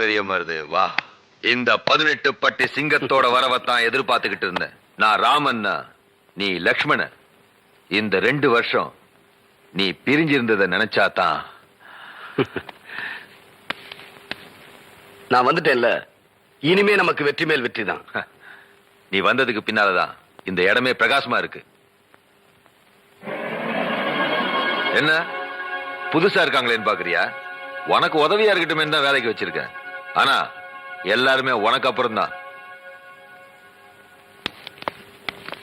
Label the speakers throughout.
Speaker 1: பெரிய மருது வா. இந்த பதினெட்டு பட்டி சிங்கத்தோட வரவத்தான் எதிர்பார்த்துக்கிட்டு இருந்தேன். நான் ராமன்னா நீ லக்ஷ்மண. இந்த ரெண்டு வருஷம் நீ பிரிஞ்சிருந்ததை நினைச்சாதான்
Speaker 2: நான் வந்துட்டேன்ல. இனிமே நமக்கு வெற்றி மேல் வெற்றி தான்.
Speaker 1: நீ வந்ததுக்கு பின்னாலதான் இந்த இடமே பிரகாசமா இருக்கு. என்ன? புதுசா இருக்காங்களேன்னு பாக்குறியா? உனக்கு உதவியா இருக்கட்டுமே தான் வேலைக்கு வச்சிருக்கேன். ஆனா எல்லாருமே உனக்கு அப்புறம் தான்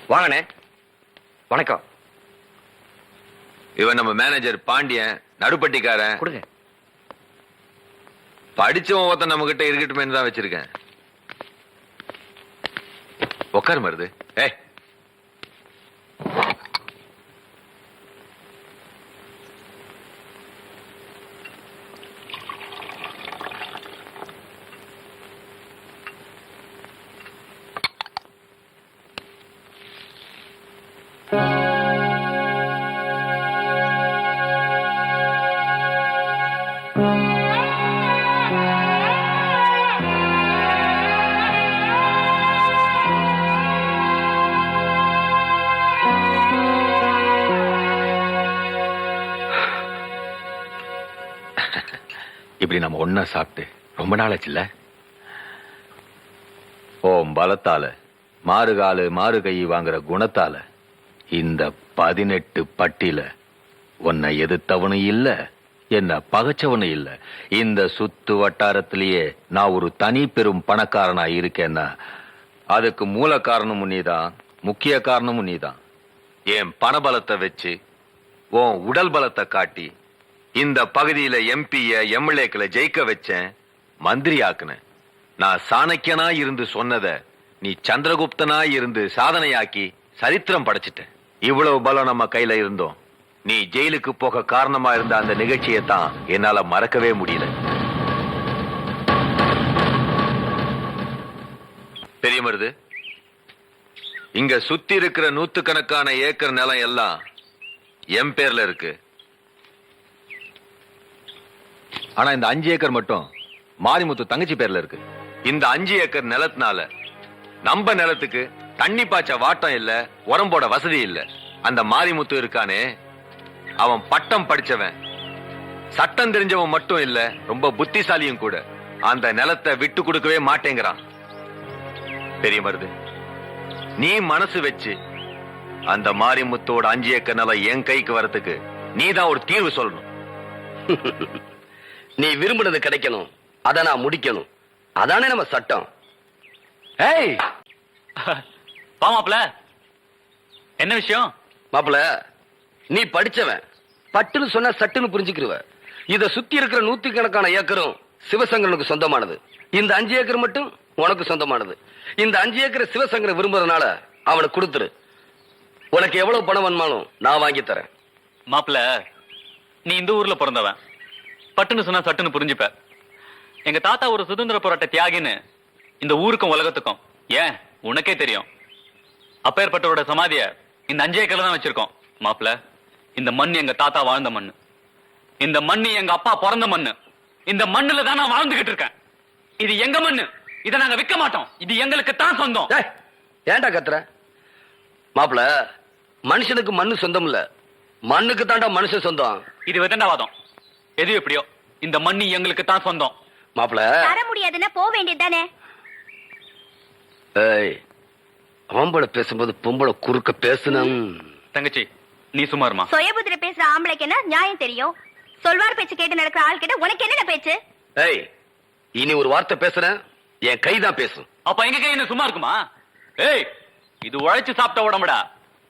Speaker 2: வாங்கண்ணே. வணக்கம்.
Speaker 1: இவன் நம்ம மேனேஜர் பாண்டியன் நடுப்பட்டிக்காரன்.
Speaker 2: கொடுங்க.
Speaker 1: படிச்சவன் ஒருத்தன் நம்ம கிட்ட இருக்கட்டுமே தான் வச்சிருக்கேன். உட்காரு மருது. ஏய் இப்படி நம்ம ஒன்னா சாப்பிட்டு ரொம்ப நாளாச்சுல்ல ஓம் பலத்தால மாறுகாலு மாறு கை வாங்குற குணத்தால. இந்த பதினெட்டு பட்டில உன்னை எதிர்த்தவனும் இல்ல என்ன பகைச்சவனும் இல்ல. இந்த சுத்து வட்டாரத்திலேயே நான் ஒரு தனி பெரும் பணக்காரனா இருக்கேன்னா அதுக்கு மூல காரணமும் நீதான் முக்கிய காரணமும் நீதான். என் பணபலத்தை வச்சு உன் உடல் பலத்தை காட்டி இந்த பகுதியில எம்பிய எம்எல்ஏக்களை ஜெயிக்க வச்சேன் மந்திரி ஆக்குனேன் நான் சாணக்கியனா இருந்து சொன்னத நீ சந்திரகுப்தனா இருந்து சாதனையாக்கி சரித்திரம் படைச்சிட்டேன். இவ்வளவு பலம் நம்ம கையில இருந்தோம். நீ ஜெயிலுக்கு போக காரணமா இருந்த அந்த நிகழ்ச்சியை தான் என்னால மறக்கவே முடியல. பெரிய மருது இங்க சுத்தி இருக்கிற நூத்துக்கணக்கான ஏக்கர் நிலம் எல்லாம் என் பேர்ல இருக்கு. ஆனா இந்த அஞ்சு ஏக்கர் மட்டும் மாரிமுத்து தங்கச்சி பேர்ல இருக்கு. இந்த அஞ்சு ஏக்கர் நிலத்தினால நம்ம நிலத்துக்கு தண்ணி பாய்ச்ச வாட்டம் இல்ல உரம்போட வசதி இல்ல. அந்த மாரிமுத்து இருக்கானே அவன் பட்டம் படிச்சவன். சட்டம் தெரிஞ்சவன் மட்டும் இல்ல ரொம்ப புத்திசாலியும் கூட. அந்த நிலத்தை விட்டு கொடுக்கவே மாட்டேங்கிறான். பெரிய மருது நீ மனசு வச்சு அந்த மாரிமுத்தோட அஞ்சு ஏக்கர் நிலம் என் கைக்கு வரதுக்கு நீதான் ஒரு தீர்வு சொல்லணும்.
Speaker 2: நீ விரும்பினது கிடைக்கணும். அதை நான் முடிக்கணும். அதானே நம்ம சட்டம்.
Speaker 3: ஏய்! வா மாப்ள என்ன விஷயம்?
Speaker 2: மாப்பிள நீ படிச்சவன். பட்டுன்னு சொன்னா சட்டுன்னு புரிஞ்சுக்கிருவ. இத சுத்தி இருக்கிற நூத்துக்கணக்கான ஏக்கரும் சிவசங்கரனுக்கு சொந்தமானது. இந்த அஞ்சு ஏக்கர் மட்டும் உனக்கு சொந்தமானது. இந்த அஞ்சு ஏக்கர் சிவசங்கரன் விரும்புறதுனால அவனுக்கு கொடுத்துரு. உனக்கு எவ்வளவு பணம் வேணுமாலும் நான் வாங்கி தரேன்.
Speaker 3: மாப்ள நீ இந்த ஊர்ல பிறந்தவன். பட்டுன்னு சொன்னா சட்டுன்னு புரிஞ்சுப்ப. எங்க தாத்தா ஒரு சுதந்திர போராட்ட தியாகின்னு இந்த ஊருக்கும் உலகத்துக்கும். ஏன்? உனக்கே தெரியும். அப்பேற்பட்டவரோட சமாதிய இந்த அஞ்சு ஏக்கர்ல தான் வச்சிருக்கோம். மாப்ள இந்த மண் எங்க தாத்தா வாழ்ந்த மண்ணு. இந்த மண்ணு எங்க அப்பா பிறந்த மண்ணு. இந்த மண்ணுல தான் நான் வாழ்ந்துகிட்டு இருக்கேன். இது எங்க மண்ணு? இதை நாங்க விற்க மாட்டோம். இது எங்களுக்கு தான் சொந்தம்.
Speaker 2: ஏய், ஏன்டா கத்துற? மாப்பிள மனுஷனுக்கு மண்ணு சொந்தம் இல்ல மண்ணுக்கு தாண்டா மனுஷன் சொந்தம்.
Speaker 3: இது விதண்டாவாதம். எது எப்படியோ இந்த மண்ணு எங்களுக்கு தான் சொந்தம்.
Speaker 2: மாப்பிள
Speaker 4: தர முடியாதுன்னா போக வேண்டியதுதானே
Speaker 2: ஏய் ஆம்பளை பேசும்போது பொம்பளை குறுக்க பேசணும்.
Speaker 3: தங்கச்சி நீ சுமாருமா
Speaker 4: சுயபுதிர பேசுற ஆம்பளைக்கு என்ன நியாயம் தெரியும்? சொல்வார் பேச்சு கேட்டு நடக்கிற ஆள் கிட்ட உனக்கு என்ன பேச்சு?
Speaker 2: ஏய் இனி ஒரு வார்த்தை பேசுறேன். என் கை தான் பேசும்.
Speaker 3: அப்ப எங்க கை என்ன சும்மா இருக்குமா ஏய் இது உழைச்சு சாப்பிட்ட உடம்புடா.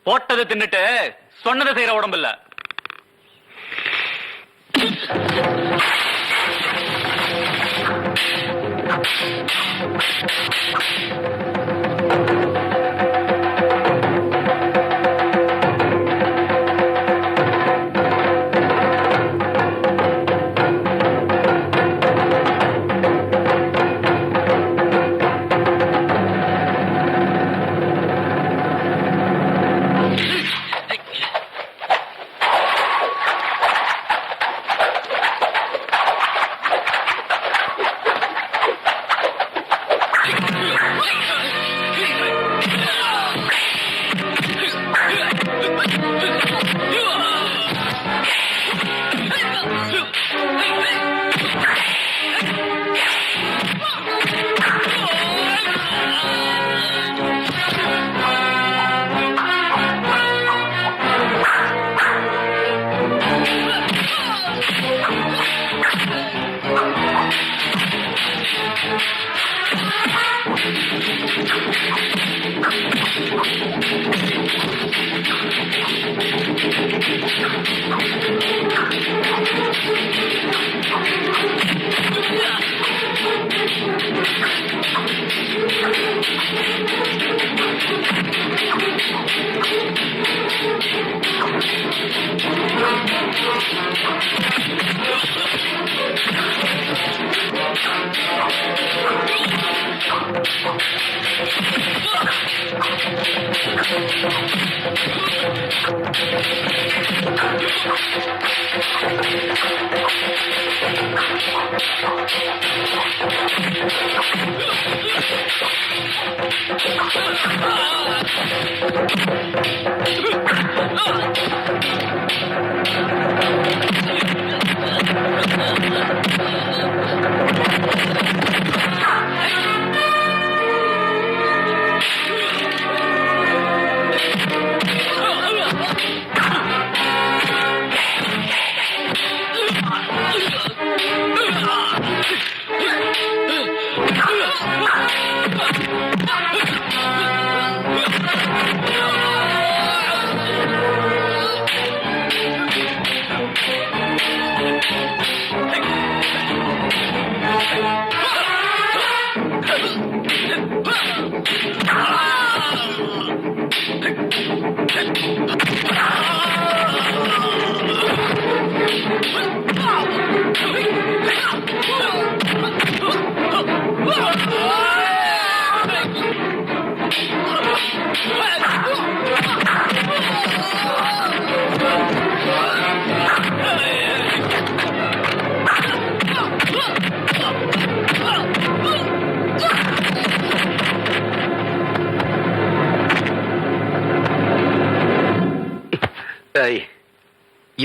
Speaker 3: போட்டதை தின்னுட்டு சொன்னதை செய்யற உடம்பு இல்ல.
Speaker 5: Thank you.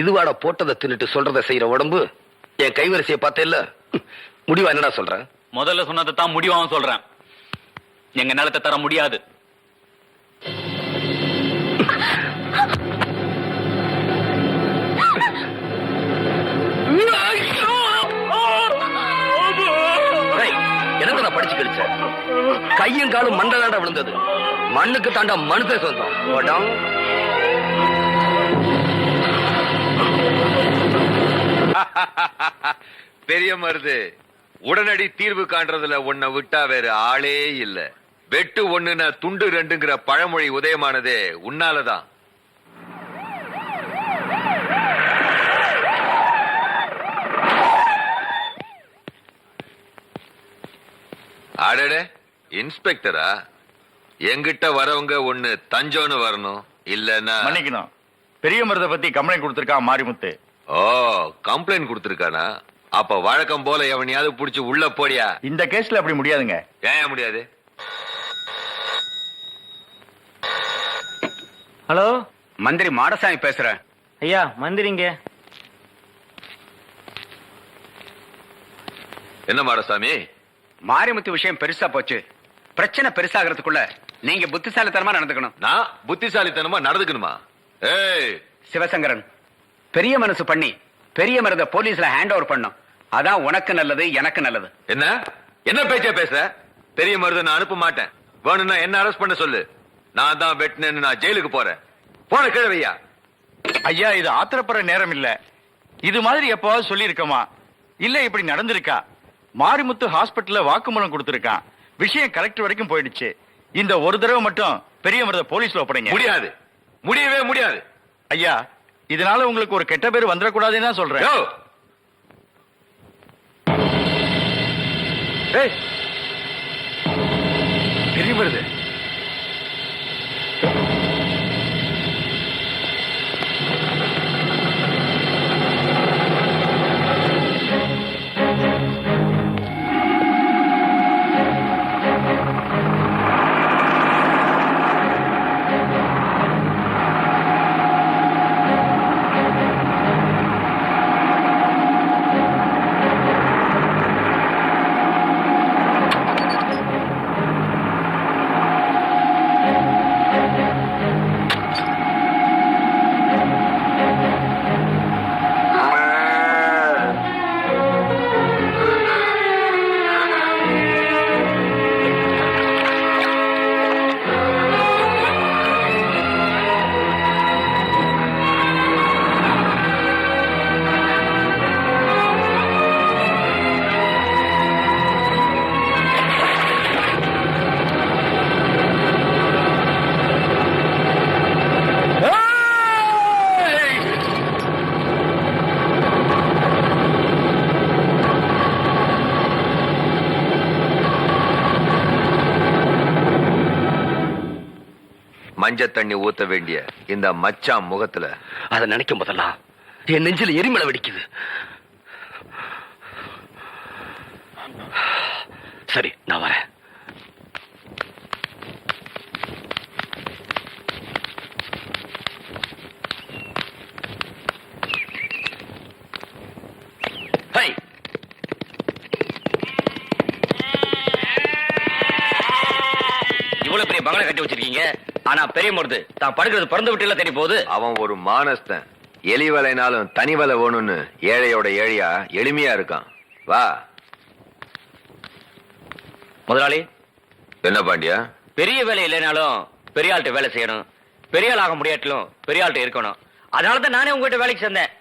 Speaker 5: இதுவாடா போட்டதை தின்னுட்டு சொல்றத செய்யற உடம்பு என் கைவரிசையை பார்த்தேல்ல முடிவா என்னடா சொல்ற?
Speaker 3: முதல்ல சொன்னதை தான் முடிவாவும் சொல்றேன். எங்க நிலத்தை தர முடியாது.
Speaker 5: படிச்சு கழிச்ச? கையும் காலும் மண்டை தாண்டா விழுந்தது. மண்ணுக்கு தாண்டா மனுஷன் சொந்தம்.
Speaker 1: பெரிய மருது உடனடி தீர்வு காண்றதுல உன்னை விட்டா வேற ஆளே இல்ல. வெட்டு ஒண்ணுன துண்டு ரெண்டுங்கிற பழமொழி உதயமானதே உன்னாலதான். அடடே இன்ஸ்பெக்டரா? எங்கிட்ட வரவங்க ஒண்ணு தஞ்சோன்னு வரணும் இல்லன்னா
Speaker 6: மன்னிக்கணும். பெரிய மருதை பத்தி கம்ப்ளைண்ட் கொடுத்திருக்கான் மாரிமுத்து?
Speaker 1: ஓ கம்ப்ளைண்ட் கொடுத்திருக்கானா? அப்ப வழக்கம் போல எவனையாவது புடிச்சு உள்ள போடியா?
Speaker 6: இந்த கேஸ்ல அப்படி முடியாதுங்க.
Speaker 1: ஏன் முடியாது?
Speaker 7: ஹலோ?
Speaker 8: மந்திரி மாடசாமி பேசுறேன்.
Speaker 7: ஐயா மந்திரிங்க.
Speaker 1: என்ன மாடசாமி?
Speaker 8: மாரிமுத்து விஷயம் பெருசா போச்சு. பிரச்சனை பெருசாகிறதுக்குள்ள நீங்க புத்திசாலித்தனமா நடந்துக்கணும்.
Speaker 1: நான் புத்திசாலித்தனமா நடந்துக்கணுமா?
Speaker 8: சிவசங்கரன் பெரிய மனசு பண்ணி பெரிய மருத போலீஸ்ல ஹேண்ட் ஓவர் பண்ணும். அதான் உனக்கு நல்லது எனக்கு நல்லது.
Speaker 1: என்ன? என்ன பேச்ச பேச பெரிய மருதை நான் அனுப்ப மாட்டேன். வேணும்னா என்ன அரெஸ்ட் பண்ண சொல்லு. நான் தான் வெட்டினேன்னு நான் ஜெயிலுக்கு போறேன். போன கிழவையா
Speaker 6: ஐயா இது ஆத்திரப்படுற நேரம் இல்ல. இது மாதிரி எப்பவாவது சொல்லியிருக்கமா? இல்ல இப்படி நடந்திருக்கா? மாரிமுத்து ஹாஸ்பிடல்ல வாக்குமூலம் கொடுத்திருக்கான். விஷயம் கலெக்டர் வரைக்கும் போயிடுச்சு. இந்த ஒரு தடவை மட்டும் பெரிய மருத போலீஸ்ல ஒப்படைங்க.
Speaker 1: முடியாது. முடியவே முடியாது
Speaker 6: ஐயா இதனால உங்களுக்கு ஒரு கெட்ட பேர் வந்துடக்கூடாதுன்னு தான் சொல்றேன்
Speaker 1: யோ! ஏய்! மஞ்ச தண்ணி ஊத்த வேண்டிய இந்த மச்சான் முகத்துல.
Speaker 9: அதை நினைக்கும் போதெல்லாம் என் நெஞ்சில் எரிமலை வெடிக்குது. சரி நான் வரேன். ஹை! இவ்வளவு பெரிய பங்களா கட்டி வச்சிருக்கீங்க. ஆனா பெரிய மருது தான் படுக்கிறது பிறந்த விட்டு தெரிய போகுது.
Speaker 1: அவன் ஒரு மானஸ்தன். எலி வலைனாலும் தனி வலை வேணும்னு ஏழையோட ஏழையா எளிமையா இருக்கான். வா.
Speaker 9: முதலாளி
Speaker 1: என்ன பாண்டியா?
Speaker 9: பெரிய வேலை இல்லைனாலும் பெரிய ஆள்கிட்ட வேலை செய்யணும். பெரிய ஆள் ஆக முடியாட்டிலும் பெரிய ஆள்கிட்ட இருக்கணும். அதனால தான் நானே உங்ககிட்ட வேலைக்கு சேர்ந்தேன்.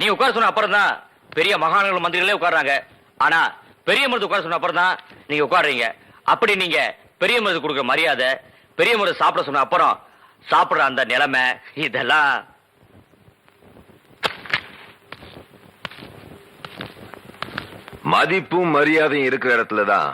Speaker 9: நீ உட்கார சொன்ன அப்புறம் தான் பெரிய மகாநகர மந்திரிகளே உட்கார்றாங்க. ஆனா பெரிய மருது உட்கார சொன்ன அப்புறம் தான் நீங்க உட்காடுறீங்க அப்படி நீங்க பெரிய மருது கொடுக்குற மரியாதை பெரிய மருது சாப்பிட சொன்ன அப்புறம் சாப்பிடுற அந்த நிலைமை இதெல்லாம்.
Speaker 1: மதிப்பும் மரியாதையும் இருக்கிற இடத்துலதான்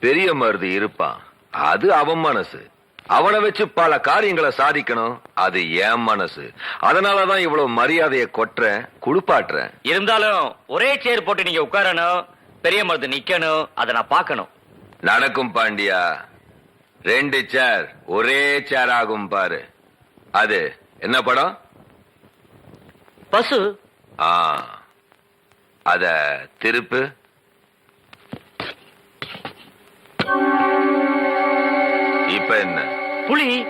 Speaker 1: பெரிய மருது இருப்பான் அது அவன் மனசு. அவனை வச்சு பல காரியங்களை சாதிக்கணும் அது என் மனசு. அதனாலதான் இவ்வளவு மரியாதையை கொட்டுறேன் குடுப்பாட்டுறேன்.
Speaker 9: இருந்தாலும் ஒரே சேர் போட்டு நீங்க உட்காரணும் பெரிய மருது நிக்கணும் அதை நான் பார்க்கணும்.
Speaker 1: நடக்கும் பாண்டியா. ரெண்டு சேர் ஒரே சேர் ஆகும் பாரு. அது என்ன படம்?
Speaker 9: பசு.
Speaker 1: ஆ அத திருப்பு. இப்ப என்ன?
Speaker 9: புலி.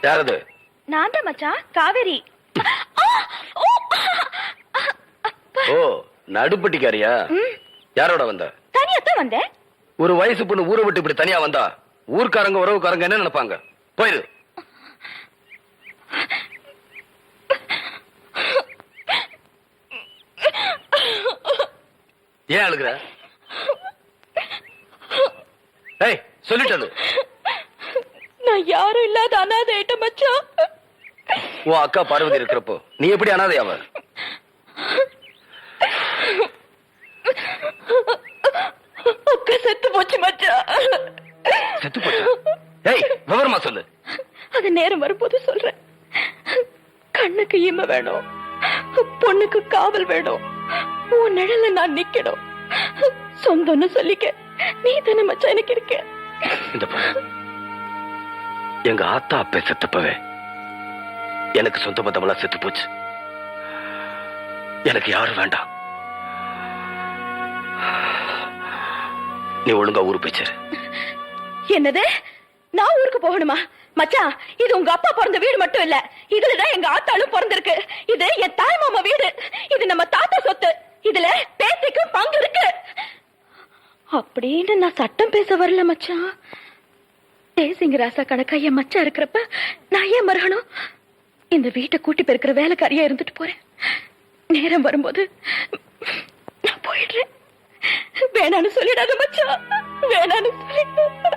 Speaker 9: யாரது?
Speaker 10: நான் தான் மச்சான் காவேரி! ஓ!
Speaker 9: நடுப்பட்டிக்காரியா? யாரோட வந்த?
Speaker 10: தனியாத்தான் வந்தேன்.
Speaker 9: ஒரு வயசு பொண்ணு ஊரை விட்டு இப்படி தனியா வந்தா ஊர்க்காரங்க உறவுக்காரங்க என்ன நினைப்பாங்க? போயிரு. ஏன் அழுகுற? ஏய் சொல்லிட்டது.
Speaker 10: நான் யாரும் இல்லாத அனாதை ஆயிட்டேன் மச்சான்.
Speaker 9: உன் அக்கா பார்வதி இருக்கிறப்போ நீ எப்படி அனாதையாவ
Speaker 10: அக்கா செத்து போச்சு மச்சான்.
Speaker 9: செத்து போச்சு? ஏய் விவரமா சொல்லு.
Speaker 10: அது நேரம் வரும்போது சொல்றேன். கண்ணுக்கு இம வேணும். பொண்ணுக்கு காவல் வேணும். உன் நிழல நான் நிக்கணும். சொந்தம்னு சொல்லிக்க. நீ தானே மச்சான் எனக்கு இருக்க.
Speaker 9: இந்த. எங்க ஆத்தா அப்ப செத்தப்பவே. எனக்கு சொந்த பந்தமெல்லாம் செத்து போச்சு. எனக்கு யாரும் வேண்டாம். நீ ஒழுங்கா ஊரு போய்ச்சரு
Speaker 10: என்னது? நான் ஊருக்கு போகணுமா? மச்சான் இது உங்க அப்பா பிறந்த வீடு மட்டும் இல்ல. இதுலதான் எங்க ஆத்தாலும் பிறந்திருக்கு. இது என் தாய் மாமா வீடு. இது நம்ம தாத்தா சொத்து. இதுல பேத்திக்கு பங்கு இருக்கு. அப்படின்னு நான் சட்டம் பேச வரல மச்சான் தேசிங்க ராசா கணக்கா என் மச்சா இருக்கிறப்ப நான் ஏன் மறுகணும்? இந்த வீட்டை கூட்டி பெருக்கிற வேலைக்காரியா இருந்துட்டு போறேன். நேரம் வரும்போது நான் போயிடுறேன். வேணான்னு சொல்லிடாத மச்சா வேணான்னு சொல்லிடாத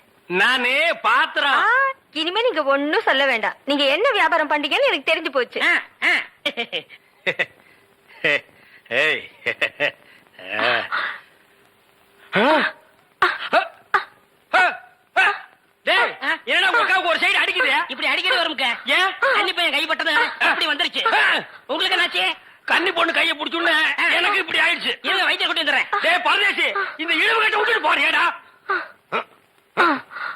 Speaker 5: நானே பாத்திரம்.
Speaker 10: இனிமே நீங்க ஒண்ணும் சொல்ல வேண்டாம். நீங்க என்ன வியாபாரம் பண்றீங்கன்னு எனக்கு தெரிஞ்சு போச்சு.
Speaker 7: ஆ, ஆ.
Speaker 5: ஏய். டேய், என்னடா உங்க அக்காவுக்கு ஒரு சைடு அடிக்குது?
Speaker 7: இப்படி அடிக்கடி வரும்க்க
Speaker 5: ஏன்
Speaker 7: தண்ணி பையன் கைப்பட்டது அப்படி வந்துருச்சு. உங்களுக்கு என்னாச்சு?
Speaker 5: கன்னி பொண்ணு கைய புடிச்சுன்னு எனக்கு இப்படி ஆயிடுச்சு.
Speaker 7: இருங்க வைத்திய கொண்டு வந்துடுறேன்.
Speaker 5: டேய் பரதேசி இந்த இழுவு கட்ட விட்டுட்டு போறியேடா.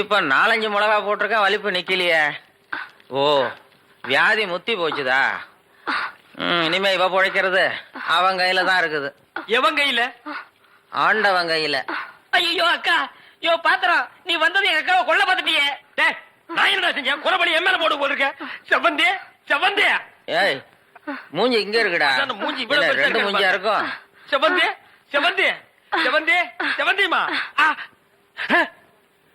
Speaker 11: இப்ப நாலஞ்சு மிளகா போட்டிருக்கேன் வலிப்பு நிக்கலையே. ஓ வியாதி முத்தி போச்சுதா? இனிமே இவ பிழைக்கிறது அவன் கையில தான் இருக்குது.
Speaker 5: எவன் கையில?
Speaker 11: ஆண்டவன் கையில.
Speaker 7: ஐயோ அக்கா ஐயோ பாத்திரம் நீ வந்தது எங்க அக்காவை கொல்ல பார்த்துட்டியே.
Speaker 5: டேய், நான் என்னடா செஞ்சேன்? குறபடி என் மேல போட்டு போயிருக்க. செவந்தே செவந்தே
Speaker 11: ஏய் மூஞ்சி இங்க இருக்குடா.
Speaker 5: மூஞ்சி
Speaker 11: என்ன, ரெண்டு மூஞ்சியா. இருக்கும்?
Speaker 5: செவந்தே செவந்தே செவந்தே செவந்திமா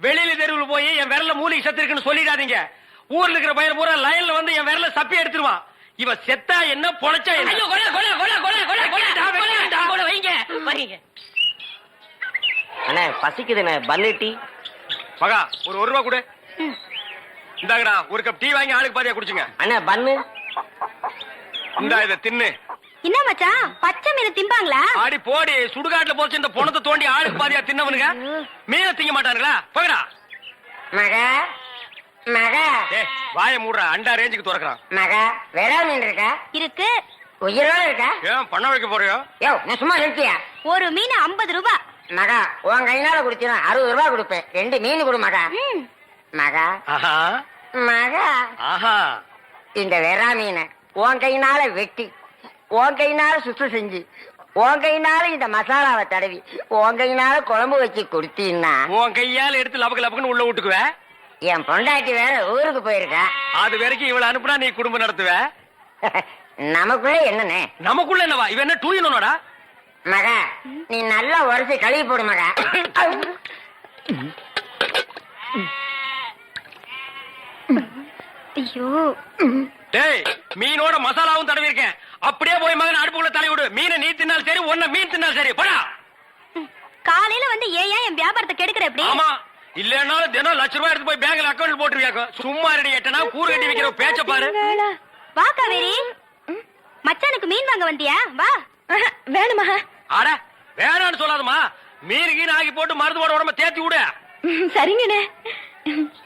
Speaker 5: வெளியில தெருவில் போய் என் விரல்ல மூலிகை செத்து இருக்குன்னு சொல்லிடாதீங்க. ஊர்ல இருக்கிற பையன் பூரா லைன்ல வந்து என் விரல சப்பி எடுத்துருவான் இவ செத்தா என்ன பொழைச்சா என்ன?
Speaker 7: ஐயோ கொலை கொலை கொலை கொலை கொலை கொலை
Speaker 5: வைக்கடா, வைக்கடா.
Speaker 7: கொலை வைங்க வைங்க.
Speaker 12: அண்ணே பசிக்குதுண்ணே பன்னு டீ.
Speaker 5: மகா ஒரு ஒரு ரூபா கொடு. இந்தாங்கடா ஒரு கப் டீ வாங்கி ஆளுக்கு பாதியா குடிச்சுங்க.
Speaker 12: அண்ணே பன்னு
Speaker 5: இந்தா இதை தின்னு.
Speaker 10: என்ன மச்சான்? பச்சை மீன் திம்பாங்களா?
Speaker 5: ஆடி போடி சுடுகாட்டுல போச்சு இந்த பொணத்தை தோண்டி ஆளுக்கு பாதியா தின்னவனுங்க. மீனை திங்க மாட்டானுங்களா? போகடா
Speaker 12: மக மக.
Speaker 5: ஏ வாயை மூடுறா அண்டா ரேஞ்சுக்கு துறக்குறான்.
Speaker 12: மக வெறா மீன் இருக்கா?
Speaker 10: இருக்கு.
Speaker 12: உயிரோட இருக்கா?
Speaker 5: ஏன் பண்ண வைக்க போறியோ?
Speaker 12: யோ நான் சும்மா நிறுத்தியா?
Speaker 10: ஒரு மீன் ஐம்பது ரூபாய்
Speaker 12: மகா உன் கையினால குடிச்சினா அறுபது ரூபாய் கொடுப்பேன். ரெண்டு மீன் கொடு மகா. மகா.
Speaker 5: ஆஹா.
Speaker 12: மகா.
Speaker 5: ஆஹா.
Speaker 12: இந்த வெறா மீனை உன் கையினால வெட்டி உன் கையினால சுத்தம் செஞ்சு உன் கையினால இந்த மசாலாவை தடவி உன் கையினால குழம்பு வச்சு கொடுத்தீன்னா
Speaker 5: உன் கையால எடுத்து லபக்கு லபக்குன்னு உள்ள விட்டுக்குவ
Speaker 12: என் பொண்டாட்டி வேற ஊருக்கு போயிருக்கா.
Speaker 5: அது வரைக்கும் இவள அனுப்புனா நீ குடும்பம் நடத்துவ?
Speaker 12: நமக்குள்ள என்னண்ணே?
Speaker 5: நமக்குள்ள என்னவா? இவ என்ன டூயினோடா
Speaker 12: மகா நீ நல்லா உரைச்சு கழுவி போடு மகா.
Speaker 10: ஐயோ.
Speaker 5: டேய் மீனோட மசாலாவும் தடவி இருக்கேன் அப்படியே போய் மகன் அடுப்புக்குள்ள தலை விடு. மீனை நீ தின்னாலும் சரி ஒன்ன மீன் தின்னாலும் சரி. போடா.
Speaker 10: காலையில வந்து ஏன் ஏன் என் வியாபாரத்தை கெடுக்கிற எப்படி
Speaker 5: ஆமா. இல்லன்னாலும் தினம் லட்ச ரூபாய் எடுத்து போய் பேங்க்ல அக்கௌண்ட் போட்டுருவியாக்கோ சும்மா ரெடி எட்டனா கூறு கட்டி வைக்கிற பேச்ச பாரு.
Speaker 10: வா காவேரி. மச்சானுக்கு மீன் வாங்க வந்தியா? வா. வேணுமா?
Speaker 5: அட வேணான்னு சொல்லாதம்மா. மீன் கீன் ஆக்கி போட்டு மருந்து போட உடம்ப தேத்தி விடு.
Speaker 10: சரிங்கண்ணே.